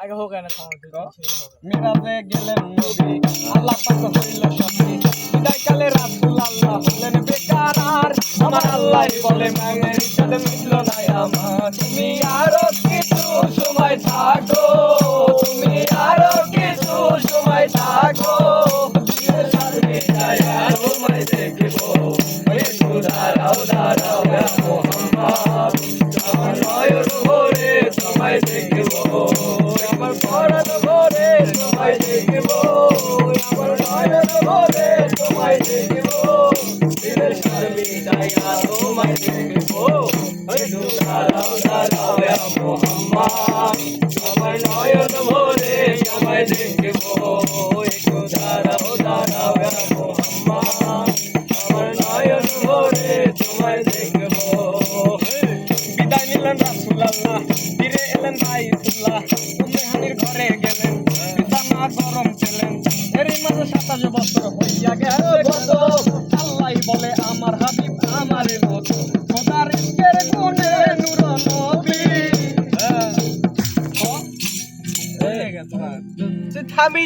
আগে হোক না। মিরাজে গেলেন নবী আল্লাহ পাক হইল সবই বিদায় কালে রাসূল আল্লাহ হলেন বেকার আর আমার আল্লাহ বলে মাগের ইচ্ছাতে মিটল না আমার। তুমি আরও কিছু সময় থাকো তুমি আরও কিছু সময় থাকো। দাঁড়াও দাঁড়াও মোহাম্মদ। নয়ন ভরে তোমায় দেখব দিনের যায় আর তোমায় দেখব আমার নয়ন ভরে তোমায় দেখব একটু দাঁড়াও দাঁড়াও মোহাম্মদ আমার নয়ন ভরে তোমায় দেখব বিদায় গেলেন এরই মাঝে সাতাশ বছর হইয়া কত আল্লাহ বলে, আমার হাবিব, আমারে মতো খোদার ইস্কের গুণে নূর নবী হ্যাঁ। হয়ে। তুই থামি